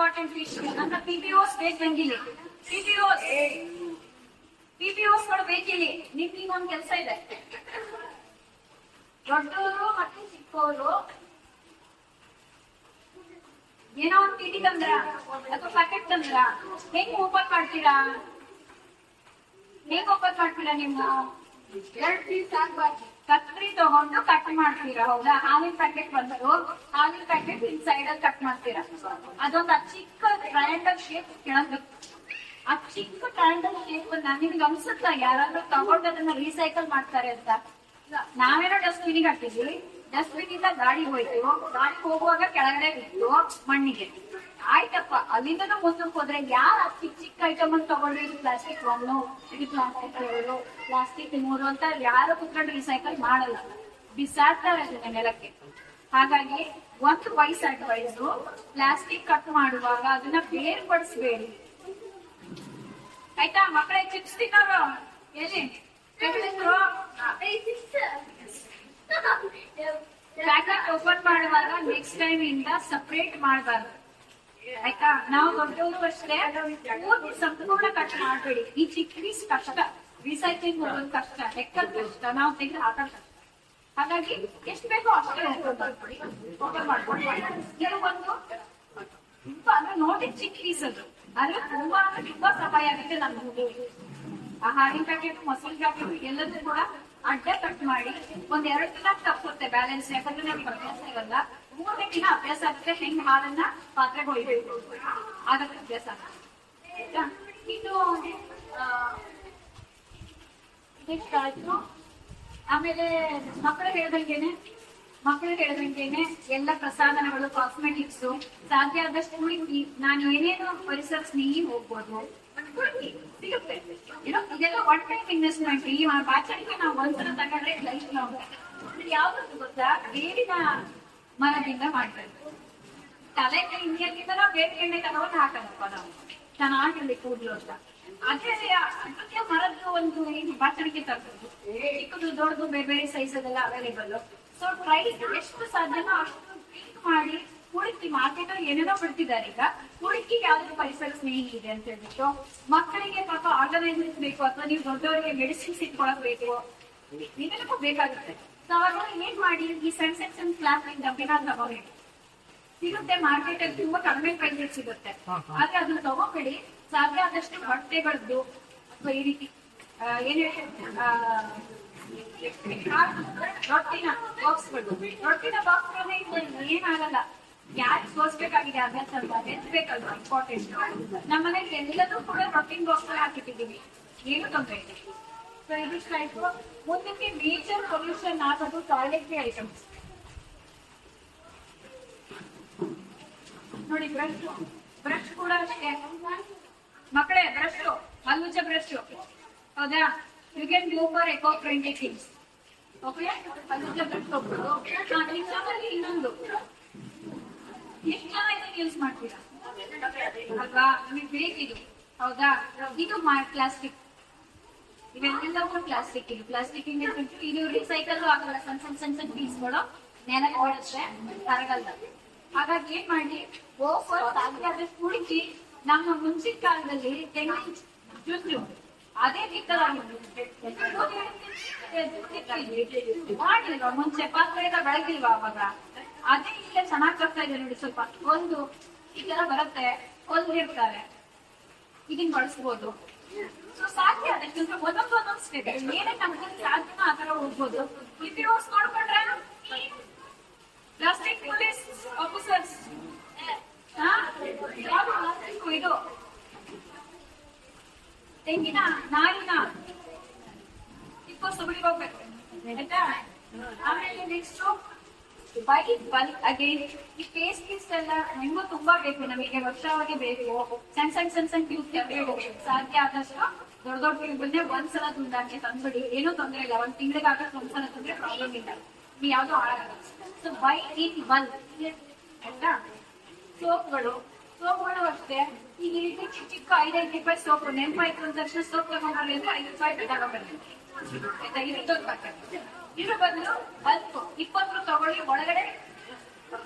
Important ವಿಷಯ ನನ್ನ ಪಿ ಪಿ ಓಸ್ ಬೇಕಂಗಿಲ್ಲ ಪಿ ಪಿ ಓಸ್ ಪಿ ಪಿ ಓಸ್ಗಳು ಬೇಕಿಲ್ಲಿ. ನಿಮ್ಗೆ ಇನ್ನೊಂದು ಕೆಲಸ ಇದೆ. ದೊಡ್ಡವರು ಮತ್ತೆ ಚಿಕ್ಕವರು ಏನೋ ಒಂದು ಟಿಟಿ ತಂದ್ರ ಅಥವಾ ಪ್ಯಾಕೆಟ್ ತಂದ್ರ ಹೆಂಗ್ ಓಪನ್ ಮಾಡ್ತೀರಾ? ಹೇಗ್ ಓಪನ್ ಮಾಡ್ತೀರಾ ನಿಮ್ಮ? ಎರಡು ಪೀಸ್ ಆಗ್ಬಾರ್ದು. ಕತ್ರಿ ತಗೊಂಡು ಕಟ್ ಮಾಡ್ತೀರಾ, ಹೌದಾ? ಹಾಲಿನ ಪ್ಯಾಕೆಟ್ ಬಂದರು ಹಾಲಿನ ಪ್ಯಾಕೆಟ್ ಇನ್ ಸೈಡ್ ಅಲ್ಲಿ ಕಟ್ ಮಾಡ್ತೀರಾ? ಅದೊಂದು ಚಿಕ್ಕ ಟ್ರಯಾಂಗಲ್ ಶೇಪ್ ಕೆಳಗೆ. ಆ ಚಿಕ್ಕ ಟ್ರಯಾಂಗಲ್ ಶೇಪ್ ನಿಮ್ಗೆ ಅನ್ಸುತ್ತಾ? ಯಾರಾದ್ರೂ ತಗೊಂಡು ಅದನ್ನ ರೀಸೈಕಲ್ ಮಾಡ್ತಾರೆ ಅಂತ? ನಾವೇನೋ ಡಸ್ಟ್ಬಿನ್ ಹಾಕಿದ್ವಿ. ಡಸ್ಟ್ಬಿನ್ ಇಂದ ಗಾಡಿ ಹೋಯ್ತು. ಗಾಡಿ ಹೋಗುವಾಗ ಕೆಳಗಡೆ ಬಿತ್ತು ಮಣ್ಣಿಗೆ. ಆಯ್ತಪ್ಪ, ಅಲ್ಲಿಂದನೂ ಮುಂದಕ್ಕೆ ಹೋದ್ರೆ ಯಾರು ಚಿಕ್ಕ ಚಿಕ್ಕ ಐಟಮ್ ಅನ್ನು ತಗೊಂಡ್ರೆ? ಇದು ಪ್ಲಾಸ್ಟಿಕ್ ಒಂದು ಇದು ಪ್ಲಾಸ್ಟಿಕ್ ಎರಡು ಪ್ಲಾಸ್ಟಿಕ್ ಮೂರು ಅಂತ ಯಾರು ಕುತ್ಕೊಂಡು ರಿಸೈಕಲ್ ಮಾಡಲ್ಲ. ಬಿಸಾಡ್ತಾರೆ ಅದನ್ನ ನೆಲಕ್ಕೆ. ಹಾಗಾಗಿ ಒಂದು ವೈಸ್ ಅಡ್ವೈಸು ಪ್ಲಾಸ್ಟಿಕ್ ಕಟ್ ಮಾಡುವಾಗ ಅದನ್ನ ಬೇರ್ಪಡಿಸ್ಬೇಡಿ. ಆಯ್ತಾ, ಮಕ್ಕಳೇ ಚಿಪ್ಸ್ ತಿನ್ನೋರು? ಎಲ್ಲಿ? ಪ್ಯಾಕೆಟ್ ಓಪನ್ ಮಾಡುವಾಗ ನೆಕ್ಸ್ಟ್ ಟೈಮ್ ಇಂದ ಸಪರೇಟ್ ಮಾಡಬಾರ್ದು. ಆಯ್ತಾ? ನಾವು ದೊಡ್ಡವರು ಅಷ್ಟೇ. ಪೂರ್ತಿ ಸಂಪೂರ್ಣ ಕಟ್ ಮಾಡಬೇಡಿ. ಈ ಚಿಕ್ಕ ಕಷ್ಟ. ರಿಸೈಕ್ಲಿಂಗ್ ಹೋಗೋದು ಕಷ್ಟ. ಲೆಕ್ಕ ಕಷ್ಟ. ನಾವು ತೆಗೆದು ಹಾಕೋದು ಹಾಗಾಗಿ ಎಷ್ಟು ಬೇಕೋ ಅಷ್ಟೇ ಮಾಡ್ಕೊಂಡು ಒಂದು ತುಂಬಾ ಅಂದ್ರೆ ನೋಡಿ ಚಿಕ್ಕ ಅದು. ಆದ್ರೆ ತುಂಬಾ ಅಂದ್ರೆ ತುಂಬಾ ಸಹಾಯ ಆಗುತ್ತೆ ನಮ್ಗೆ ಆ ಹಾಲಿನ ಪ್ಯಾಕೆಟ್ ಮೊಸರು ಪ್ಯಾಕೆಟ್ ಎಲ್ಲದೂ ಕೂಡ ಅಡ್ಡ ಕಟ್ ಮಾಡಿ ಒಂದ್ ಎರಡು ದಿನ ತಪ್ಪುತ್ತೆ ಬ್ಯಾಲೆನ್ಸ್ ಯಾಕಂದ್ರೆ ನಮ್ಗೆ ಅಭ್ಯಾಸ ಇರಲ್ಲ. ಮೂರನೇ ದಿನ ಅಭ್ಯಾಸ ಆಗುತ್ತೆ ಹೆಂಗ್ ಹಾಲನ್ನ ಪಾತ್ರೆಗೆ ಹೊಯ್ಬೇಕು. ಆಗತ್ತೆ ಅಭ್ಯಾಸ? ಇನ್ನು ಆಯ್ತು ಆಮೇಲೆ ಮಕ್ಕಳು ಹೇಳ್ದಂಗೆನೆ ಮಕ್ಕಳು ಹೇಳ್ದಂಗೆನೆ ಎಲ್ಲ ಪ್ರಸಾದನಗಳು ಕಾಸ್ಮೆಟಿಕ್ಸ್ ಸಾಧ್ಯ ಆದಷ್ಟು ನಾನು ಏನೇನು ಪರಿಸರ ಸ್ನೇಹಿ ಹೋಗ್ಬೋದು. ಸಿಗುತ್ತೆ. ಇದೆಲ್ಲ ಒನ್ ಟೈಮ್ ಇನ್ವೆಸ್ಟ್ಮೆಂಟ್ ಈ ಬಾಚಣಿಗೆ ನಾವು ಒಂದ್ಸಲ ತಗೊಂಡ್ರೆ ಲೈಫ್ ಲಾಂಗ್ ಯಾವ್ದು ಗೊತ್ತಾ? ಬೇರಿನ ಮರದಿಂದ ಮಾಡ್ತಾ ತಲೆ ಹಿಂದಿಯಲ್ಲಿ ನಾವು ಎಣ್ಣೆ ತಗೊಂಡು ನಾವು. ಚೆನ್ನಾಗಿರ್ಲಿ ಕೂದಲು ಅಂತ. ಅದೇ ಅದಕ್ಕೆ ಮರದ್ದು ಒಂದು ಏನು ಬಾಚಣಿಕೆ ತರ್ತದ್ದು ಚಿಕ್ಕದು, ದೊಡ್ಡದು, ಬೇರೆ ಬೇರೆ ಸೈಜ್ ಅದೆಲ್ಲ ಅವೈಲೇಬಲ್ ಸೊ ಪ್ರೈಸ್ ಎಷ್ಟು ಸಾಧ್ಯನೋ ಅಷ್ಟು think ಮಾಡಿ ಹುಡುಕಿ ಮಾರ್ಕೆಟ್ ಅಲ್ಲಿ ಏನೇನೋ ಬಿಡ್ತಿದ್ದಾರೆ ಈಗ. ಹುಡುಕಿ ಯಾವ್ದು ಪರಿಸರ ಸ್ನೇಹಿ ಇದೆ ಅಂತ ಹೇಳ್ಬಿಟ್ಟು, ಮಕ್ಕಳಿಗೆ ಪಾಪ ಆರ್ಗನೈಸರ್ಸ್ ಬೇಕು ಅಥವಾ ನೀವು ದೊಡ್ಡವರಿಗೆ ಮೆಡಿಸಿನ್ಸ್ ಇಟ್ಕೊಳಕ್ ಬೇಕು. ಇದೆಲ್ಲಕ್ಕೂ ಬೇಕಾಗುತ್ತೆ. ಸೊ ಅವಾಗ ಏನ್ ಮಾಡಿ ಈ ಸಣ್ಣ ಸಣ್ಣ ಸಣ್ಣ ಡಬ್ಬಿನ ತಗೋಬೇಕು ಸಿಗುತ್ತೆ ಮಾರ್ಕೆಟ್ ಅಲ್ಲಿ ತುಂಬಾ ಕಡಿಮೆ ಪ್ರೈಸ್ ಸಿಗುತ್ತೆ. ಆದ್ರೆ ಅದನ್ನ ತಗೋಬೇಡಿ. ಸಾಧ್ಯ ಆದಷ್ಟು ಬಟ್ಟೆಗಳದ್ದು ಅಥವಾ ಈ ರೀತಿ ಏನ್ ರೊಟ್ಟಿನ ಬಾಕ್ಸ್ ರೊಟ್ಟಿನ ಬಾಕ್ಸ್ ಏನಾಗಲ್ಲ ಯಾಕೆ ಸೋಸ್ಬೇಕಾಗಿದೆ ಅಭ್ಯಾಸ ಅಲ್ವಾ ಎತ್ಬೇಕಲ್ವಾ ಇಂಪಾರ್ಟೆಂಟ್ ಮನೆಗೆ ಎಲ್ಲದೂ ಕೂಡ ರೊಟ್ಟಿನ ಬಾಕ್ಸ್ ಹಾಕಿಟ್ಟಿದೀವಿ ಏನು ತೊಂದರೆ ಇಲ್ಲ. ಮುಂದಕ್ಕೆ ಮೇಜರ್ ಪೊಲ್ಯೂಷನ್ ಆಗೋದು ಟಾಯ್ಲೆಟ್ರಿ ಐಟಮ್ಸ್ ನೋಡಿ ಬ್ರಷ್ ಬ್ರಷ್ ಕೂಡ ಅಷ್ಟೇ. ಮಕ್ಕಳೇ ಬ್ರಷ್ ಹಲ್ಲುಜ್ಜ ಬ್ರಷ್ ಹೌದಾ? You can go for eco friendly things okay ಹಲ್ಲುಜ್ಜ brush ಹೋಗ್ಬೋದು ಇನ್ನೊಂದು. ಎಷ್ಟು ಜನ ಯೂಸ್ ಮಾಡ್ತೀರಾ? ಅಲ್ವಾ? ನಿಮಗೆ ಬೇಕಿದು. ಹೌದಾ? ಇದು ಪ್ಲಾಸ್ಟಿಕ್. ಇವೆಲ್ಲವೂ ಪ್ಲಾಸ್ಟಿಕ್ ಇದು ಪ್ಲಾಸ್ಟಿಕ್ ಇದು ರೀಸೈಕಲ್ ಆಗಲ್ಲ ಸಣ್ಣ ಸಣ್ಣ ಸಣ್ಣ ಸಣ್ಣ ಪೀಸ್ಗಳು ನೆಲಕ್ಕೆ ಓಡುತ್ತೆ ಕರಗಲ್ಲ ಹಾಗಾಗಿ ಏನ್ ಮಾಡಿ? ಓಫರ್ ಆದಷ್ಟು ನಮ್ಮ ಮುಂಚಿನ ಕಾಲದಲ್ಲಿ ತೆಂಗಿನ ಜುಂಜು ಅದೇ ಮಾಡಿಲ್ವಾ? ಮುಂಚೆ ಪಾತ್ರೆಯಿಂದ ಬೆಳಗಿಲ್ವಾ ಅವಾಗ? ಅದೇ ಇಲ್ಲ ಚೆನ್ನಾಗಿ ಬರ್ತಾ ಇದೆ ನೋಡಿ ಸ್ವಲ್ಪ. ಒಂದು ತರ ಬರುತ್ತೆ. ಒಂದು ಇರ್ತಾರೆ ಇದನ್ನ ಬಳಸ್ಬೋದು. ಸೊ ಸಾಧ್ಯ ಅಂದ್ರೆ ಒಂದೊಂದು ಒಂದೊಂದು ಸ್ಟೆಪ್ ನಮ್ಗೆ ಆ ತರ ಹೋಗ್ಬೋದು. ಇಲ್ಲಿ ಹೋಸ್ ನೋಡ್ಕೊಂಡ್ರೆ ಪ್ಲಾಸ್ಟಿಕ್ ಇದು? ತೆಂಗಿನ ನಾರಿನ ಇಪ್ಪ ಆಮೇಲೆ ನೆಕ್ಸ್ಟ್ ಬೈ ಬಲ್ ಅಗೇನ್ ಈ ಪೇಸ್ಟ್ ಗೀಸ್ಟ್ ಎಲ್ಲ ತುಂಬಾ ಬೇಕು. ನಮಗೆ ವರ್ಷವಾಗಿ ಬೇಕು. ಸಣ್ಣ ಸಣ್ಣ ಸಣ್ಣ ಸಣ್ಣ ಸಾಧ್ಯ ಆದಷ್ಟು. ದೊಡ್ಡ ದೊಡ್ಡ ಟ್ಯೂಬ್ನೇ ಒಂದ್ಸಲ ತುಂಡಾಕೆ ತಂದ್ಬಿಡಿ. ಏನೂ ತೊಂದರೆ ಇಲ್ಲ. ಒಂದ್ ತಿಂಗಳಿಗೆ ಆಗಕ್ಕೆ ಒಂದ್ಸಲ ತಂದ್ರೆ ಪ್ರಾಬ್ಲಮ್ ಇಲ್ಲ. ನೀವು ಯಾವ್ದು ಹಾಳಾಗಲ್ಲ. ಸೊ ಬೈ ಇನ್ ಬಲ್ ಆಯ್ತಾ? ಸೋಪ್ಗಳು. ಸೋಪ್ಗಳು ಅಷ್ಟೇ. ಈಗ ಈ ಚಿಕ್ಕ ಚಿಕ್ಕ ಐದೈದು ರೂಪಾಯಿ ಸೋಪ್ ನೆನಪಾಯ್ತು ಅಂದ ತಕ್ಷಣ ಸೋಪ್ ತಗೊಂಡ್ರೆ ಅಂದ್ರೆ ಐದು ರೂಪಾಯಿ ತಗೊಂಡ್ಬರ್ಲಿ. ಆಯ್ತಾ? ದೊಡ್ಡ ಪ್ಯಾಕೆಟ್ ಇದ್ರ ಬದಲು ಬಲ್ಪ್ ಇಪ್ಪತ್ತು ತಗೊಳ್ಳಿ. ಒಳಗಡೆ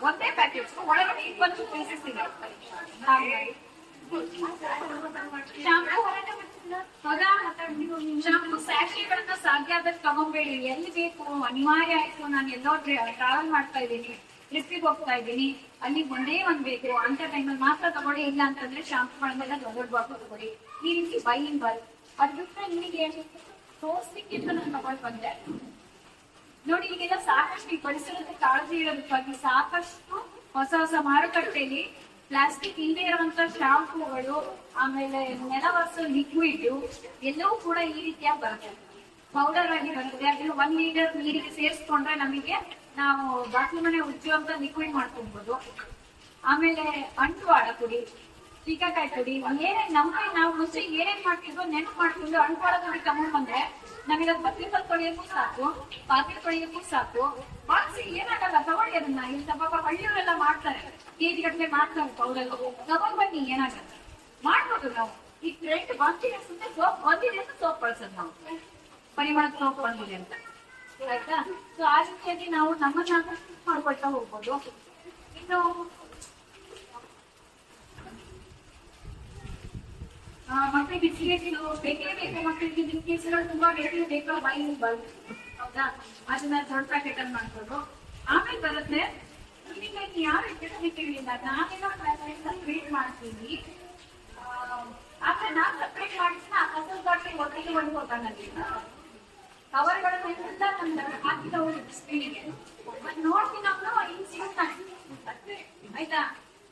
ಒಂದೇ ಪ್ಯಾಕೆಟ್ ಒಳಗಡೆ ಇಪ್ಪತ್ತು ಪೀಸಸ್ ಇದೆ. ಸ್ಯಾಶಿಗಳನ್ನ ಸಾಧ್ಯ ಆದಷ್ಟು ತಗೊಂಬೇಡಿ. ಎಲ್ಲಿ ಬೇಕು? ಅನಿವಾರ್ಯ ಆಯ್ತು. ನಾನು ಎಲ್ಲೋ ಟ್ರಾವೆಲ್ ಮಾಡ್ತಾ ಇದ್ದೀನಿ. ಟ್ರಿಪ್ಪಿಗೆ ಹೋಗ್ತಾ ಇದ್ದೀನಿ. ಅಲ್ಲಿ ಒಂದೇ ಒಂದ್ ಬೇಕು. ಅಂತ ಟೈಮಲ್ಲಿ ಮಾತ್ರ ತಗೊಳ್ಳಿ. ಇಲ್ಲ ಅಂತಂದ್ರೆ ಶಾಂಪುಗಳನ್ನೆಲ್ಲ ದೊಡ್ಡ ಬಾಟಲ್ ತಗೊಳ್ಳಿ. ಈ ರೀತಿ ಬೈ ಇನ್ ಬೈ ಅದ್ ಬಿಟ್ರೆ ನಿಮಗೆ ತೋರ್ಸ್ಲಿಕ್ಕೆ ಅಂತ ನಾನು ತಗೊಂಡ್ ಬಂದೆ. ನೋಡಿ, ಈಗೆಲ್ಲ ಸಾಕಷ್ಟು ಈ ಪರಿಸರದ ಕಾಳಜಿ ಇರೋದಕ್ಕಾಗಿ ಸಾಕಷ್ಟು ಹೊಸ ಹೊಸ ಮಾರುಕಟ್ಟೆಯಲ್ಲಿ ಪ್ಲಾಸ್ಟಿಕ್ ಇಲ್ಲದೆ ಇರುವಂತ ಶಾಂಪೂಗಳು ಆಮೇಲೆ ನೆಲ ಲಿಕ್ವಿಡ್ ಎಲ್ಲವೂ ಕೂಡ ಈ ರೀತಿಯಾಗಿ ಬರುತ್ತೆ. ಪೌಡರ್ ಆಗಿ ಬರುತ್ತೆ. ಅದನ್ನ ಒನ್ ಲೀಟರ್ ನೀರಿಗೆ ಸೇರಿಸ್ಕೊಂಡ್ರೆ ನಮಗೆ ನಾವು ಬಾಟ್ಲು ಮನೆ ಉಜ್ಜುವಂತ ಲಿಕ್ವಿಡ್ ಮಾಡ್ಕೊಬಹುದು ಆಮೇಲೆ ಅಂಟುವಾಡ ಪುಡಿ ಚೀಕಾಕಾಯಿ ಪುಡಿ, ಏನೇನ್ ನಮ್ ಕೈ ನಾವು ಮುಂಚೆ ಏನೇನ್ ಮಾಡ್ತಿದ್ವೋ ನೆನಪು ಮಾಡ್ಕೊಂಡು ಅನ್ಕೊಳ್ಳೋದ್ರಲ್ಲಿ ಪುಡಿ ತಗೊಂಡ್ ಬಂದ್ರೆ ನಮಗೆ ಅದು ಬತ್ರಿಕಲ್ ತೊಳೆಯಕ್ಕೂ ಸಾಕು, ಪಾತ್ರೆ ತೊಳೆಯಕ್ಕೂ ಸಾಕು. ಬಾಕ್ಸಿ ಏನಾಗಲ್ಲ, ತಗೊಳ್ಳಿ ಅದನ್ನ. ಇಲ್ಲಿ ಪಾಪ ಹಳ್ಳಿಯವರೆಲ್ಲ ಮಾಡ್ತಾರೆ. ಕೆಜಿ ಗಟ್ಟಲೆ ಮಾಡ್ತಾರೆ ಅವರೆಲ್ಲ ತಗೊಂಡ್ ಬನ್ನಿ, ಏನಾಗಲ್ಲ. ಮಾಡ್ಬೋದು ನಾವು. ಈ ಟ್ರೆಂಡ್ ಬಾಕ್ಸಿಗೆ ಸುಮ್ಮನೆ ಸೋಪ್ ಬಂದಿದೆ ಅಂತ ಸೋಪ್ ಬಳಸೋದು ನಾವು. ಪರಿಮಳ ಸೋಪ್ ಬಂದಿದೆ ಅಂತ. ಆಯ್ತಾ? ಸೊ ಆ ರೀತಿಯಾಗಿ ನಾವು ನಮ್ಮನ್ನ ಮಾಡ್ಕೊಳ್ತಾ ಹೋಗ್ಬೋದು. ಇನ್ನು ಮತ್ತೆ ಬಿಸಿಲು ಬೇಕೇ ಬೇಕು ಮಕ್ಕಳಿಗೆ ಬಿಸ್ಕೆಟ್ಸ್ಗಳು ತುಂಬಾ ಬೇಕೇ ಬೇಕು ಬೈ ಬಂದ್ ಹೌದಾ? ಅದನ್ನ ದೊಡ್ಡ ಪ್ಯಾಕೆಟ್ ಅಲ್ಲಿ ಮಾಡ್ಕೊಂಡು. ಆಮೇಲೆ ಬರುತ್ತೆ ನಿಮಗೆ ಯಾರು ಇಟ್ಟಿಲ್ಲ ನಾನೇನೋ ಕ್ರೀಟ್ ಮಾಡ್ತೀನಿ. ಆ, ಆದ್ರೆ ನಾನ್ ಸಪ್ರೇಟ್ ಮಾಡಿದ್ರೆ ಆ ಕಸಲ್ ಬಾಟ್ಲಿ ಒಟ್ಟಿಗೆ ಒಂದು ಗೊತ್ತಾಗಲ್ಲ ಕವರ್ಗಳನ್ನೆಲ್ಲ ನನ್ನ ಹಾಕಿದವರು ಸ್ಕ್ರೀನಿಗೆ ನೋಡ್ತೀನಿ ಸಿಗ್ತಾನೆ ಆಯ್ತಾ?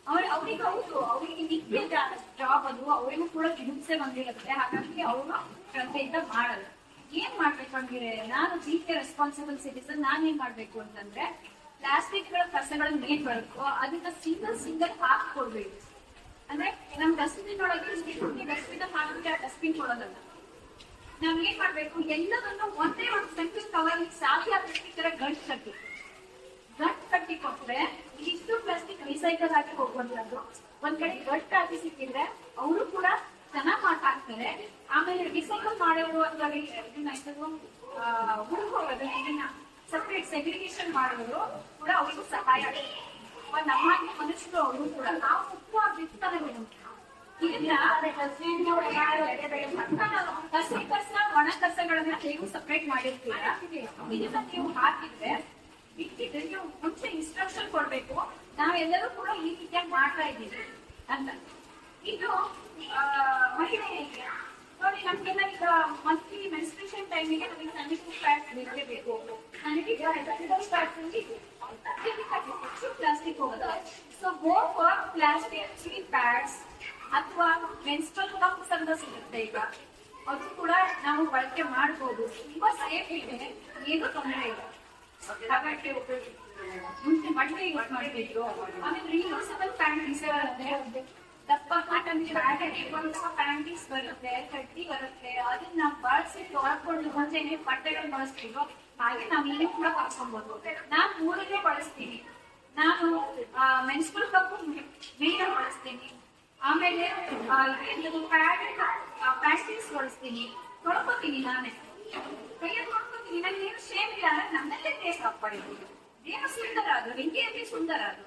ಅವ್ರ ಅವ್ರಿಗೆ ಹೌದು, ಅವ್ರಿಗೆ ನಿತ್ಯದ ಜಾಬ್ ಅದು, ಅವರಿಗೂ ಕೂಡ ಹಿಂಸೆ ಬಂದಿರುತ್ತೆ. ಹಾಗಾಗಿ ಅವರು ಶ್ರದ್ಧೆಯಿಂದ ಮಾಡಲ್ಲ. ಏನ್ ಮಾಡ್ಬೇಕು ಅಂದ್ರೆ ನಾನು ಜೀಕೆ ರೆಸ್ಪಾನ್ಸಿಬಲ್ ಸಿಟಿಸನ್ ನಾನ್ ಏನ್ ಮಾಡ್ಬೇಕು ಅಂತಂದ್ರೆ ಪ್ಲಾಸ್ಟಿಕ್ಗಳ ಕಸಗಳನ್ನ ಏನ್ ಬರುತ್ತೋ ಅದನ್ನ ಸಿಂಗಲ್ ಸಿಂಗಲ್ ಹಾಕೊಡ್ಬೇಕು ಅಂದ್ರೆ ನಮ್ ಡಸ್ಟ್ಬಿನ್ ಒಳಗೆ ಡಸ್ಟ್ಬಿನ್ ಹಾಕಿದ್ರೆ ಆ ಡಸ್ಟ್ಬಿನ್ ಕೊಡೋದಲ್ಲ. ನಾವ್ ಏನ್ ಮಾಡ್ಬೇಕು? ಎಲ್ಲದನ್ನು ಒಂದೇ ಒಂದು ಸೆಂಟರ್ ಕವರ್ ಸಾಧ್ಯ ಆದಷ್ಟು ತರ ಗಂಟು ಗಂಟು ಕಟ್ಟಿ ಕೊಟ್ರೆ ಇಷ್ಟು ಪ್ಲಾಸ್ಟಿಕ್ ರಿಸೈಕಲ್ ಆಗಿ ಹೋಗುವಂತದ್ದು ಒಂದ್ ಕಡೆ ಗಟ್ ಹಾಕಿ ಸಿಕ್ಕಿದ್ರೆ ಅವರು ಕೂಡ ಚೆನ್ನಾಗ್ ಮಾಡ್ ಹಾಕ್ತಾರೆ. ಆಮೇಲೆ ರಿಸೈಕಲ್ ಮಾಡೋರು ಅಂತ ಹುಡುಕೋದು ಇದನ್ನ ಸಪ್ರೇಟ್ ಸೆಗ್ರಿಗೇಷನ್ ಮಾಡೋರು ಕೂಡ ಅವ್ರಿಗೂ ಸಹಾಯ ಆಗುತ್ತೆ. ನಮ್ಮ ಮನುಷ್ಯರು ಅವರು ಕೂಡ ನಾವು ಮುಖ್ಯವಾಗಿ ಬಿಡ್ತಾರೆ ಮೇಡಮ್ ಇದನ್ನ ಹಸಿ ಕಸ ಒಣ ಕಸಗಳನ್ನ ಹೇಗೂ ಸಪ್ರೇಟ್ ಮಾಡಿರ್ತೀರಾ? ಇದನ್ನ ನೀವು ಹಾಕಿದ್ರೆ ಇಟ್ಟಿದ್ರೆ ನೀವು ಮುಂಚೆ ಇನ್ಸ್ಟ್ರಕ್ಷನ್ ಕೊಡ್ಬೇಕು. ನಾವೆಲ್ಲರೂ ಕೂಡ ಈ ರೀತಿಯಾಗಿ ಮಾಡ್ತಾ ಇದ್ದೀವಿ ಅಂತ. ಇದು ಮಹಿಳೆಯರಿಗೆ. ನೋಡಿ, ನಮ್ಗೆಲ್ಲ ಈಗ ಮಂತ್ಲಿ ಮೆನ್ಸ್ಟ್ರೇಷನ್ ಟೈಮಿಗೆ ನಮಗೆ ಸ್ಯಾನಿಟರಿ ಪ್ಯಾಡ್ಸ್ ಬೇಕೇ ಬೇಕು ಸ್ಯಾನಿಟರಿ ಹೆಚ್ಚು ಪ್ಲಾಸ್ಟಿಕ್ ಹೋಗುತ್ತೆ. So go for plastic free pads ಅಥವಾ ಮೆನ್ಸ್ಟ್ರಲ್ ಕಪ್ಸ್ ಅಂತ ಸಿಗುತ್ತೆ ಈಗ. ಅದು ಕೂಡ ನಾವು ಬಳಕೆ ಮಾಡಬಹುದು ತುಂಬಾ ಸೇಫ್ ಇದೆ. ಏನು ತೊಂದರೆ ಇಲ್ಲ. ಹಾಗಾಗಿ ಮುಂಚೆ ಬಟ್ಟೆ ಯೂಸ್ ಮಾಡ್ತಿದ್ರು ಆಮೇಲೆ ರೀಯೂಸಬಲ್ ಪ್ಯಾಂಟೀಸ್ ಬರುತ್ತೆ ದಪ್ಪ ಕಾಟನ್ ಪ್ಯಾಂಟೀಸ್ ಬರುತ್ತೆ ಕಟ್ಟಿ ಬರುತ್ತೆ ಅದನ್ನ ನಾವು ಬಳಸಿ ತೊಳ್ಕೊಂಡು ಮುಂಚೆನೆ ಬಟ್ಟೆಗಳು ಬಳಸ್ತಿದ್ರು ಹಾಗೆ ನಾವು ಇಲ್ಲಿ ಕೂಡ ಬಳಸ್ಕೊಬಹುದು ನಾನು ಮೂರನ್ನೇ ಬಳಸ್ತೀನಿ ನಾನು ಮೆನ್ಸ್ಕಲ್ ಕಪ್ಪು ಮೇನ್ ಬಳಸ್ತೀನಿ ಆಮೇಲೆ ಪ್ಯಾಡ್ ಪ್ಯಾಸ್ಟಿಸ್ ಬಳಸ್ತೀನಿ ತೊಳ್ಕೊತೀನಿ ನಾನೇ ಕೈಯಲ್ಲಿ ತೊಳ್ಕೊತೀನಿ ನನಗೆ ಏನು ಶೇಮ್ ಇಲ್ಲ ಅಂದ್ರೆ ನನ್ನಲ್ಲೇ ಟೇಸ್ಟ್ ಹಾಕ್ಕೊಂಡಿದ್ದೀನಿ ಏನು ಸುಂದರ ಅದು ವೆಂಕಿಯಲ್ಲಿ ಸುಂದರ ಅದು.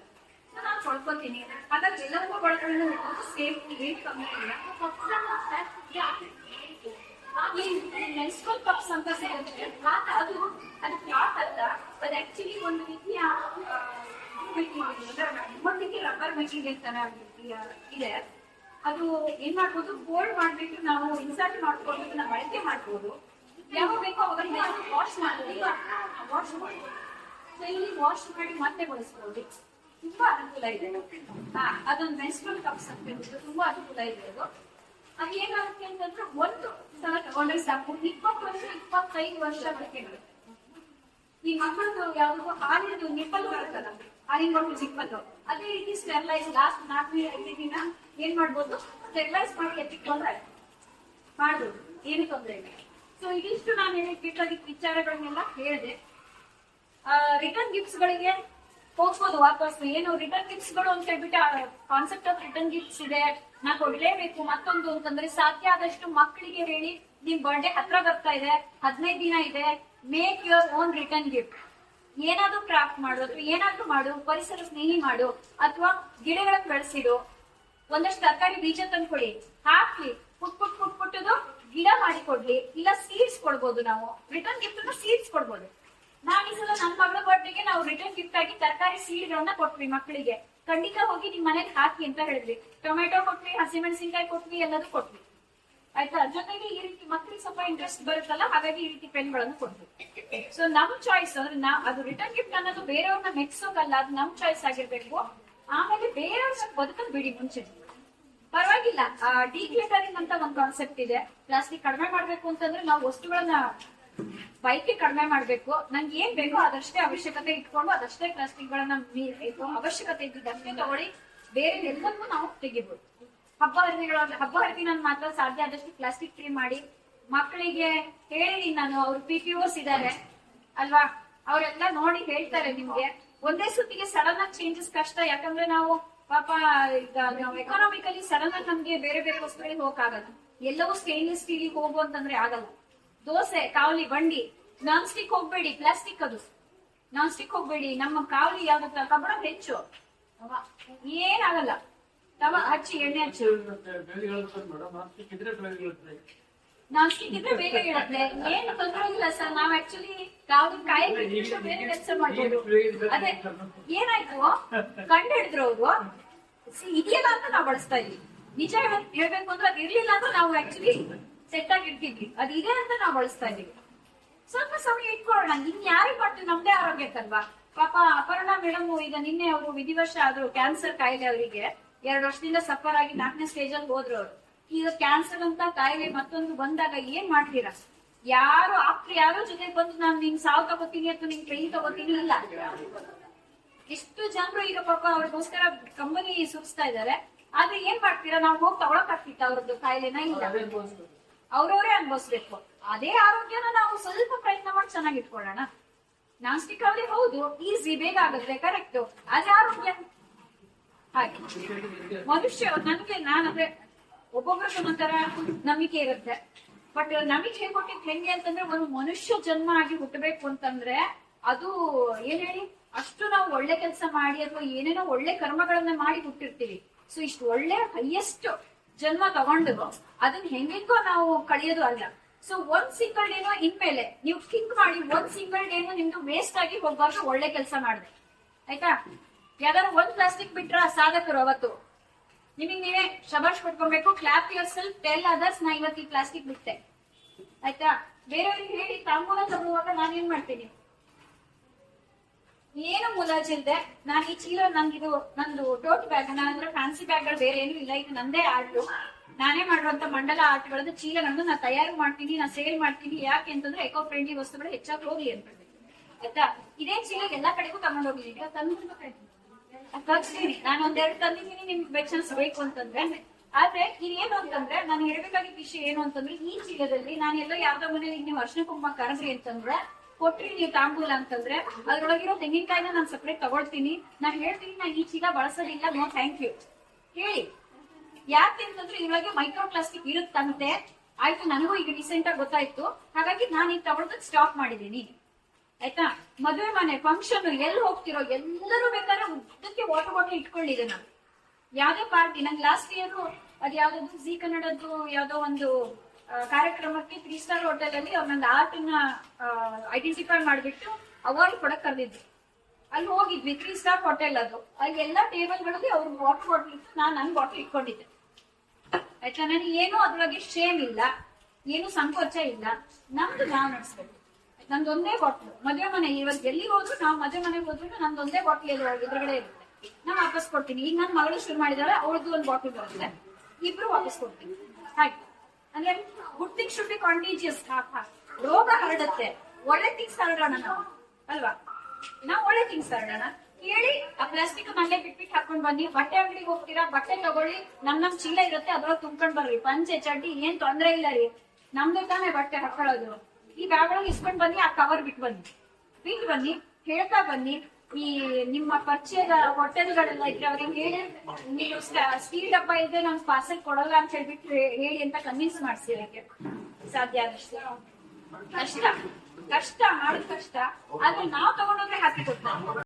ಸೊ ನಾನು ತೊಳ್ಕೊತೀನಿ ಹಾಗಾಗಿ ಎಲ್ಲರಿಗೂ ಬಳಕೊಳ್ಳೋದು ಸೇಫ್ಟಿ ಏನು ಕಮ್ಮಿ ಇಲ್ಲ. ಈ ಮೆನ್ಸ್ಕಲ್ ಕಪ್ಸ್ ಅಂತ ಸಿಗುತ್ತೆ. ಅದು ಅದು ಕ್ಲಾತ್ ಅಲ್ಲ. ಅದು ಆಕ್ಚುಲಿ ಒಂದು ರೀತಿಯ ಮಟ್ಟಿಗೆ ರಬ್ಬರ್ ಮೆಟೀರಿಯಲ್ ತರ ಇದೆ. ಅದು ಏನ್ ಮಾಡ್ಬೋದು, ಬೋಲ್ಡ್ ಮಾಡ್ಬಿಟ್ಟು ನಾವು ಇನ್ಸರ್ಟ್ ಮಾಡ್ಕೊಂಡು ಬಳಕೆ ಮಾಡ್ಬೋದು. ಯಾವಾಗ ಬೇಕೋ ಅವಾಗ ವಾಶ್ ಮಾಡಿ. ವಾಶ್ ಮಾಡಿ ವಾಶ್ ಮಾಡಿ ಮತ್ತೆ ಬಳಸ್ಬೋದು ತುಂಬಾ ಅನುಕೂಲ ಇದೆ ಹಾ, ಅದೊಂದು ಮೆನ್ಸ್ಟ್ರಲ್ ಕಪ್ಸ್ ಅಂತ ಹೇಳ್ಬಿಟ್ಟು ತುಂಬಾ ಅನುಕೂಲ ಇದೆ ಅದು. ಏನಾಗುತ್ತೆ ಅಂತಂದ್ರೆ ಒಂದು ಸಲ ತಗೊಂಡ್ರೆ ಸಾಕು. ಇಪ್ಪತ್ತು ವರ್ಷ, ಇಪ್ಪತ್ತೈದು ವರ್ಷ ಬರುತ್ತೆ ಈ ಮಕ್ಕಳದ್ದು ಯಾವ್ದು? ಹಾಲಿನದು ನಿಪ್ಪಲ್ ಬರುತ್ತಲ್ಲ? ಹಾಲಿನ ಮಕ್ಕಳು ಚಿಕ್ಕದು ಅದೇ ರೀತಿ ಸ್ಟೆರ್ಲೈಸ್ ಲಾಸ್ಟ್ ನಾಲ್ಕು ಐದು ದಿನ ಏನ್ ಮಾಡ್ಬೋದು? ಸ್ಟೆರ್ಲೈಸ್ ಮಾಡಿ ಎತ್ತಿಕೊಂಡ್ರೆ ಮಾಡ್ಬೋದು. ಏನು ತೊಂದರೆ ಇಲ್ಲ. ಸೊ ಇದಿಷ್ಟು ನಾನು ಬೇಕಾಗಿದ್ದ ವಿಚಾರಗಳನ್ನೆಲ್ಲ ಹೇಳಿದೆ. ರಿಟರ್ನ್ ಗಿಫ್ಟ್ಸ್ ಗಳಿಗೆ ಹೋಗ್ಬೋದು ವಾಪಸ್ ಏನು ರಿಟರ್ನ್ ಗಿಫ್ಟ್ಸ್ಗಳು ಅಂತ ಹೇಳ್ಬಿಟ್ಟು ಕಾನ್ಸೆಪ್ಟ್ ಆಫ್ ರಿಟರ್ನ್ ಗಿಫ್ಟ್ಸ್ ಇದೆ. ನಾ ಕೊಡ್ಲೇಬೇಕು ಮತ್ತೊಂದು ಅಂತಂದ್ರೆ ಸಾಧ್ಯ ಆದಷ್ಟು ಮಕ್ಕಳಿಗೆ ಹೇಳಿ ನಿಮ್ ಬರ್ಡೇ ಹತ್ರ ಬರ್ತಾ ಇದೆ, ಹದಿನೈದು ದಿನ ಇದೆ make your own return gift ಏನಾದ್ರೂ ಕ್ರಾಫ್ಟ್ ಮಾಡು ಅಥವಾ ಏನಾದ್ರೂ ಮಾಡು, ಪರಿಸರ ಸ್ನೇಹಿ ಮಾಡು, ಅಥವಾ ಗಿಡಗಳನ್ನ ಬೆಳೆಸಿಡು. ಒಂದಷ್ಟು ತರಕಾರಿ ಬೀಜ ತಂದ್ಕೊಡಿ. ಹಾಕಿ, ಪುಟ್ ಪುಟ್ ಪುಟ್, ಪುಟ್ಟದು ಗಿಡ ಮಾಡಿ ಕೊಡ್ಲಿ ಇಲ್ಲ ಸೀಡ್ಸ್ ಕೊಡ್ಬೋದು ನಾವು. ರಿಟರ್ನ್ ಗಿಫ್ಟ್ ಸೀಡ್ಸ್ ಕೊಡ್ಬೋದು. ನಾವ್ ಈ ಸಲ ನಮ್ ಮಗಳ ಬರ್ತ್ಡೇಗೆ ನಾವು ರಿಟರ್ನ್ ಗಿಫ್ಟ್ ಆಗಿ ತರಕಾರಿ ಸೀಡ್ಗಳನ್ನ ಕೊಟ್ವಿ ಮಕ್ಕಳಿಗೆ ಖಂಡಿತ ಹೋಗಿ ನಿಮ್ ಮನೆಗೆ ಹಾಕಿ ಅಂತ ಹೇಳಿದ್ವಿ. ಟೊಮೆಟೊ ಕೊಟ್ವಿ ಹಸಿಮೆಣಸಿನ್ಕಾಯಿ ಕೊಟ್ವಿ, ಎಲ್ಲದೂ ಕೊಟ್ವಿ. ಆಯ್ತಾ? ಜೊತೆಗೆ ಈ ರೀತಿ ಮಕ್ಕಳಿಗೆ ಸ್ವಲ್ಪ ಇಂಟ್ರೆಸ್ಟ್ ಬರುತ್ತಲ್ಲ, ಹಾಗಾಗಿ ಈ ರೀತಿ ಪೆನ್ಗಳನ್ನು ಕೊಡ್ತೀವಿ ಸೊ ನಮ್ ಚಾಯ್ಸ್ ಅಂದ್ರೆ ನಾವು ಅದು ರಿಟರ್ನ್ ಗಿಫ್ಟ್ ಅನ್ನೋದು ಬೇರೆಯವ್ರನ್ನ ಮೆಚ್ಚೋಕಲ್ಲ ಅದು ನಮ್ ಚಾಯ್ಸ್ ಆಗಿರ್ಬೇಕು. ಆಮೇಲೆ ಬೇರೆಯವ್ರ ಬದುಕಲ್ ಬಿಡಿ ಮುಂಚೆ. ಪರವಾಗಿಲ್ಲ. ಡಿಕ್ಲೇಟರಿಂಗ್ ಅಂತ ಒಂದು ಕಾನ್ಸೆಪ್ಟ್ ಇದೆ. ಪ್ಲಾಸ್ಟಿಕ್ ಕಡಿಮೆ ಮಾಡ್ಬೇಕು ಅಂತಂದ್ರೆ ನಾವು ವಸ್ತುಗಳನ್ನ ಬೈಕ್ ಕಡಿಮೆ ಮಾಡ್ಬೇಕು. ನಂಗೆ ಏನ್ ಬೇಕೋ ಅದಷ್ಟೇ ಅವಶ್ಯಕತೆ ಇಟ್ಕೊಂಡು ಅದಷ್ಟೇ ಪ್ಲಾಸ್ಟಿಕ್ ಗಳನ್ನ ಅವಶ್ಯಕತೆ ಅವಶ್ಯಕತೆ ಇದ್ದಿದ್ದಷ್ಟೇ ತಗೊಳ್ಳಿ. ಬೇರೆ ಎಲ್ಲವನ್ನೂ ನಾವು ತೆಗಿಬಹುದು ಹಬ್ಬ ಹರಿದಿನಗಳ ಹಬ್ಬ ಹರಿದಿನ ಮಾತ್ರ ಸಾಧ್ಯ, ಆದಷ್ಟು ಪ್ಲಾಸ್ಟಿಕ್ ಫ್ರೀ ಮಾಡಿ. ಮಕ್ಕಳಿಗೆ ಹೇಳಿ ನಾನು, ಅವ್ರು ಪಿ ಪಿ ಓಸ್ ಇದಾರೆ. ಅಲ್ವಾ? ಅವರೆಲ್ಲ ನೋಡಿ ಹೇಳ್ತಾರೆ ನಿಮ್ಗೆ. ಒಂದೇ ಸುತ್ತಿಗೆ ಸಡನ್ ಆಗಿ ಚೇಂಜಸ್ ಕಷ್ಟ. ಯಾಕಂದ್ರೆ ನಾವು ಪಾಪ ನಾವು ಎಕನಾಮಿಕಲಿ ಸಡನ್ ಆಗಿ ನಮ್ಗೆ ಬೇರೆ ಬೇರೆ ವಸ್ತುಗಳಿಗೆ ಹೋಗಕ್ಕಾಗಲ್ಲ. ಎಲ್ಲವೂ ಸ್ಟೇನ್ಲೆಸ್ ಸ್ಟೀಲ್ ಹೋಗು ಅಂತಂದ್ರೆ ಆಗಲ್ಲ. ದೋಸೆ, ಕಾವಲಿ, ಬಂಡಿ ನಾನ್ ಸ್ಟಿಕ್ ಹೋಗ್ಬೇಡಿ ಪ್ಲಾಸ್ಟಿಕ್ ಅದು. ನಾನ್ ಸ್ಟಿಕ್ ಹೋಗ್ಬೇಡಿ, ನಮ್ಮ ಕಾವಲಿ ಯಾವ್ದು ಕಬ್ಬಣ ಹೆಚ್ಚು. ಏನಾಗಲ್ಲ ತವ, ಹಚ್ಚಿ, ಎಣ್ಣೆ ಹಚ್ಚಿ. ಬೇಗ ಇರುತ್ತೆ ಏನು ತೊಂದ್ರೆ ಇಲ್ಲ ಸರ್ ನಾವ್ ಆಕ್ಚುಲಿ ಕಾವಲಿ ಕಾಯಿ ಬಿಟ್ಟು ಬೇರೆ ಕೆಲಸ ಮಾಡ್ಬೋದು. ಅದೇ ಏನಾಯ್ತು? ಕಂಡು ಹಿಡಿದ್ರು ಅವರು ಇದೆಯಲ್ಲ ಅಂತ ನಾವು ಬಳಸ್ತಾ ಇದ್ವಿ. ನಿಜ ಹೇಳ್- ಹೇಳ್ಬೇಕು ಅಂದ್ರೆ ಅದು ಇರ್ಲಿಲ್ಲ ಅಂದ್ರೆ ನಾವು ಆಕ್ಚುಲಿ ಸೆಟ್ ಆಗಿ ಇರ್ತಿದ್ವಿ ಅದು ಇದೆ ಅಂತ ನಾವು ಬಳಸ್ತಾ ಇದೀವಿ. ಸ್ವಲ್ಪ ಸಮಯ ಇಟ್ಕೊಳ್ಳೋಣ. ಇನ್ ಯಾರಿಗೆ ಮಾಡ್ತೀವಿ? ನಮ್ದೇ ಆರೋಗ್ಯಕ್ಕಲ್ವಾ ಪಾಪ ಅಪರ್ಣ ಮೇಡಮ್ ಈಗ ನಿನ್ನೆ ಅವರು ವಿಧಿವಶ ಆದ್ರು ಕ್ಯಾನ್ಸರ್ ಕಾಯಿಲೆ ಅವರಿಗೆ. ಎರಡು ವರ್ಷದಿಂದ ಸಫರ್ ಆಗಿ ನಾಲ್ಕನೇ ಸ್ಟೇಜ್ ಅಲ್ಲಿ ಹೋದ್ರು ಅವರು. ಈಗ ಕ್ಯಾನ್ಸರ್ ಅಂತ ಕಾಯಿಲೆ ಮತ್ತೊಂದು ಬಂದಾಗ ಏನ್ ಮಾಡ್ತೀರಾ? ಯಾರು ಆಪ್ತ ಯಾರೋ ಜೊತೆ ಬಂದು ನಾನು ನಿನ್ ಸಾವು ತಗೋತೀನಿ ಅಥವಾ ನಿನ್ ಟ್ರೈನ್ ತಗೋತೀನಿ ಇಲ್ಲ. ಎಷ್ಟು ಜನರು ಈಗ ಪಾಪ ಅವ್ರಿಗೋಸ್ಕರ ಕಂಬನಿ ಸುರಿಸ್ತಾ ಇದಾರೆ ಆದ್ರೆ ಏನ್ ಮಾಡ್ತೀರಾ? ನಾವು ಹೋಗಿ ತಗೊಳಕ್ ಆಗ್ತಿತ್ತ ಅವ್ರದ್ದು ಕಾಯಿಲೆನ? ಇಲ್ಲ. ಅವ್ರವರೇ ಅನ್ಭವಿಸ್ಬೇಕು. ಅದೇ ಆರೋಗ್ಯನ ನಾವು ಸ್ವಲ್ಪ ಪ್ರಯತ್ನ ಮಾಡಿ ಚೆನ್ನಾಗಿ ಇಟ್ಕೊಳ್ಳೋಣ. ನಾಸ್ಟಿಕ್ ಅವ್ರಿಗೆ ಹೌದು, ಈಸಿ, ಬೇಗ ಆಗುತ್ತೆ ಕರೆಕ್ಟ್ ಅದೇ ಆರೋಗ್ಯ. ಹಾಗೆ. ಮನುಷ್ಯ, ನನ್ಗೆ ನಾನಂದ್ರೆ ಒಬ್ಬೊಬ್ರಿಗೆ ಒಂಥರ ನಂಬಿಕೆ ಇರುತ್ತೆ. ಬಟ್ ನಮಗೆ ಹೇಗೆ ಕೊಟ್ಟಿದ್ ಹೆಂಗೆ ಅಂತಂದ್ರೆ, ಒಂದು ಮನುಷ್ಯ ಜನ್ಮ ಆಗಿ ಹುಟ್ಟಬೇಕು ಅಂತಂದ್ರೆ ಅದು ಏನ್ ಹೇಳಿ? ಅಷ್ಟು ನಾವು ಒಳ್ಳೆ ಕೆಲಸ ಮಾಡಿ ಅಥವಾ ಏನೇನೋ ಒಳ್ಳೆ ಕರ್ಮಗಳನ್ನ ಮಾಡಿ ಹುಟ್ಟಿರ್ತೀವಿ. ಸೊ ಇಷ್ಟು ಒಳ್ಳೆ ಹೈಯೆಸ್ಟ್ ಜನ್ಮ ತಗೊಂಡು ಅದನ್ನ ಹೆಂಗೆಂಗೋ ನಾವು ಕಳಿಯೋದು ಅಲ್ಲ. ಸೊ ಒಂದ್ ಸಿಂಗಲ್ ಡೇನೋ ಇನ್ಮೇಲೆ ನೀವು ಥಿಂಕ್ ಮಾಡಿ ಒಂದ್ ಸಿಂಗಲ್ ಡೇನೋ ನಿಮ್ದು ವೇಸ್ಟ್ ಆಗಿ ಹೋಗ್ಬಾರ್ದು, ಒಳ್ಳೆ ಕೆಲಸ ಮಾಡಿದೆ. ಆಯ್ತಾ? ಯಾವ್ದಾದ್ರು ಒಂದ್ ಪ್ಲಾಸ್ಟಿಕ್ ಬಿಟ್ರ ಸಾಧಕರು ಅವತ್ತು. ನಿಮಗೆ ನೀವೇ ಶಬಾಷ್ ಕೊಟ್ಕೊಬೇಕು clap yourself tell others ನಾ ಇವತ್ತು ಈ ಪ್ಲಾಸ್ಟಿಕ್ ಬಿಟ್ಟೆ. ಆಯ್ತಾ? ಬೇರೆಯವ್ರಿಗೆ ಹೇಳಿ ತಾಂಬೂಲ ತಗೊಳ್ಳುವಾಗ ನಾನು ಏನ್ ಮಾಡ್ತೀನಿ? ಏನು ಮುಲಾಜಿಲ್ದೆ? ನಾನು ಈ ಚೀಲ ನಂಗಿದು ನಂದು ಟೋಟ್ ಬ್ಯಾಗ್ ಅಂದ್ರೆ ಫ್ಯಾನ್ಸಿ ಬ್ಯಾಗ್ಗಳು ಬೇರೆ ಏನು ಇಲ್ಲ, ಇದು ನಂದೇ ಆರ್ಟ್. ನಾನೇ ಮಾಡಿರುವಂತ ಮಂಡಲ ಆರ್ಟ್ಗಳದ್ದು ನಂದು ನಾನು ತಯಾರು ಮಾಡ್ತೀನಿ ನಾನು ಸೇಲ್ ಮಾಡ್ತೀನಿ, ಯಾಕೆ ಅಂತಂದ್ರೆ ಎಕೋ ಫ್ರೆಂಡ್ಲಿ ವಸ್ತುಗಳು ಹೆಚ್ಚಾಗಿ ಹೋಗ್ಲಿ ಅಂತ. ಆಯ್ತಾ? ಇದೇ ಚೀಲ ಎಲ್ಲಾ ಕಡೆಗೂ ತಗೊಂಡ್ ಹೋಗ್ಲಿ ಈಗ ತಂದು ಕಳ್ಸ್ತೀನಿ ನಾನು ಒಂದೆರಡು ತಂದಿದ್ದೀನಿ, ನಿಮ್ಗೆ ವೆಚ್ಚನ್ಸ್ ಬೇಕು ಅಂತಂದ್ರೆ. ಆದ್ರೆ ಏನು ಅಂತಂದ್ರೆ, ನಾನು ಹೇಳ್ಬೇಕಾಗಿದ್ದ ವಿಷಯ ಏನು ಅಂತಂದ್ರೆ, ಈ ಚೀಲದಲ್ಲಿ ನಾನು ಎಲ್ಲ ಯಾವ್ದೋ ಮನೇಲಿ ನೀವು ಅರ್ಶನ ಕುಂಕುಮ ಕರೆದ್ರಿ ಅಂತಂದ್ರೆ, ಕೊಟ್ರಿ ನೀವು ತಾಂಬೂಲ ಅಂತಂದ್ರೆ, ಅದ್ರೊಳಗಿರೋ ತೆಂಗಿನಕಾಯಿನ ನಾನು ಸಪ್ರೇಟ್ ತಗೊಳ್ತೀನಿ. ನಾನು ಹೇಳ್ತೀನಿ ನಾನು ಈ ಚೀಲ ಬಳಸೋದಿಲ್ಲ, ನೋ ಥ್ಯಾಂಕ್ ಯು ಹೇಳಿ. ಯಾಕೆ ಅಂತಂದ್ರೆ ಇವಾಗ ಮೈಕ್ರೋ ಪ್ಲಾಸ್ಟಿಕ್ ಇರುತ್ತಂತೆ. ಆಯ್ತು, ನನಗೂ ಈಗ ರೀಸೆಂಟ್ ಆಗಿ ಗೊತ್ತಾಯ್ತು. ಹಾಗಾಗಿ ನಾನು ಈಗ ತಗೊಳ್ದಕ್ ಸ್ಟಾಪ್ ಮಾಡಿದೀನಿ ಆಯ್ತಾ? ಮದುವೆ ಮನೆ ಫಂಕ್ಷನ್ ಎಲ್ಲಿ ಹೋಗ್ತಿರೋ, ಎಲ್ಲರೂ ಬೇಕಾದ್ರೆ ಉದ್ದಕ್ಕೆ ವಾಟರ್ ಬಾಟಲ್ ಇಟ್ಕೊಂಡಿದ್ದೆ ನಾನು. ಯಾವ್ದೇ ಪಾರ್ಟಿ ನಂಗೆ ಲಾಸ್ಟ್ ಇಯರ್ ಅದು ಯಾವ್ದು ಜಿ ಕನ್ನಡದ್ದು ಯಾವ್ದೋ ಒಂದು ಕಾರ್ಯಕ್ರಮಕ್ಕೆ ತ್ರೀ ಸ್ಟಾರ್ ಹೋಟೆಲ್ ಅಲ್ಲಿ ಅವ್ರ ನನ್ನ ಆರ್ಟ್ನ ಐಡೆಂಟಿಫೈ ಮಾಡ್ಬಿಟ್ಟು ಅವಾರ್ಡ್ ಕೊಡಕ್ ಕರೆದಿದ್ರು. ಅಲ್ಲಿ ಹೋಗಿದ್ವಿ ತ್ರೀ ಸ್ಟಾರ್ ಹೋಟೆಲ್ ಅದು. ಅಲ್ಲಿ ಎಲ್ಲಾ ಟೇಬಲ್ಗಳಲ್ಲಿ ಅವ್ರ ವಾಟರ್ ಬಾಟಲ್ ಇತ್ತು ನಾನು ನನ್ ಬಾಟಲ್ ಇಟ್ಕೊಂಡಿದ್ದೆ. ಆಯ್ತಾ? ನನಗೆ ಏನು ಅದ್ರೊಳಗೆ ಶೇಮ್ ಇಲ್ಲ. ಏನು ಸಂಕೋಚ ಇಲ್ಲ. ನಮ್ದು ನಾವು ನಡೆಸ್ಬೇಕು. ನಂದು ಒಂದೇ ಬಾಟ್ಲು ಮದುವೆ ಮನೆ, ಇವತ್ತು ಎಲ್ಲಿ ಹೋದ್ರು ನಾವು ಮದುವೆ ಮನೆಗೆ ಹೋದ್ರು ನಂದೊಂದೇ ಬಾಟ್ಲು ಬಾಟ್ಲ್ ಎದುರುಗಡೆ ಇರುತ್ತೆ. ನಾನು ವಾಪಸ್ ಕೊಡ್ತೀನಿ. ಈಗ ನನ್ನ ಮಗಳು ಶುರು ಮಾಡಿದಾಳೆ ಅವಳದ್ದು ಒಂದು ಬಾಟ್ಲ್ ಬರುತ್ತೆ. ಇಬ್ರು ವಾಪಸ್ ಕೊಡ್ತೀನಿ. ಹಾಗೆ. ಅಂದ್ರೆ good thing should be contagious ರೋಗ ಹರಡುತ್ತೆ. ಒಳ್ಳೆ ತಿಂಗ್ಸ್ ಹರಡೋಣ ನಾವು. ಅಲ್ವಾ? ನಾವು ಒಳ್ಳೆ ತಿಂಗ್ಸ್ ಹರಡೋಣ. ಕೇಳಿ, ಆ ಪ್ಲಾಸ್ಟಿಕ್ ಮನೆ ಬಿಟ್ಬಿಟ್ಟು ಹಾಕೊಂಡ್ ಬನ್ನಿ. ಬಟ್ಟೆ ಅಂಗಡಿಗೆ ಹೋಗ್ತೀರಾ? ಬಟ್ಟೆ ತಗೊಳ್ಳಿ. ನಮ್ ನಮ್ ಚೀಲ ಇರುತ್ತೆ, ಅದ್ರೊಳಗೆ ತುಂಬ್ಕೊಂಡ್ ಬರ್ರಿ. ಪಂಚೆ, ಚಡ್ಡಿ, ಏನ್ ತೊಂದ್ರೆ ಇಲ್ಲ ರೀ. ನಮ್ದು ತಾನೇ ಬಟ್ಟೆ ಹಾಕೊಳ್ಳೋದು. ಈ ಬ್ಯಾಗ್ ಇಸ್ಕೊಂಡ್ ಬನ್ನಿ, ಆ ಕವರ್ ಬಿಟ್ಟು ಬನ್ನಿ. ಬಿಟ್ಟು ಬನ್ನಿ, ಹೇಳ್ತಾ ಬನ್ನಿ. ಈ ನಿಮ್ಮ ಪರಿಚಯದ ಹೋಟೆಲ್ಗಳೆಲ್ಲ ಇದ್ರೆ ಅವ್ರಿಗೆ ಹೇಳಿ? ನೀವು ಸ್ಟೀಲ್ ಡಬ್ಬ ಇದ್ರೆ ನಮ್ ಪಾರ್ಸೆಲ್ ಕೊಡಲ್ಲ ಅಂತ ಹೇಳ್ಬಿಟ್ಟು ಹೇಳಿ ಅಂತ ಕನ್ವಿನ್ಸ್ ಮಾಡಿಸಿ ಅದಕ್ಕೆ ಸಾಧ್ಯ ಆದಷ್ಟು. ಕಷ್ಟ ಕಷ್ಟ, ಮಾಡೋದು ಕಷ್ಟ. ಆದ್ರೆ ನಾವು ತಗೊಂಡೋದ್ರೆ ಹಾಕಿ ಕೊಡ್ತಾರೆ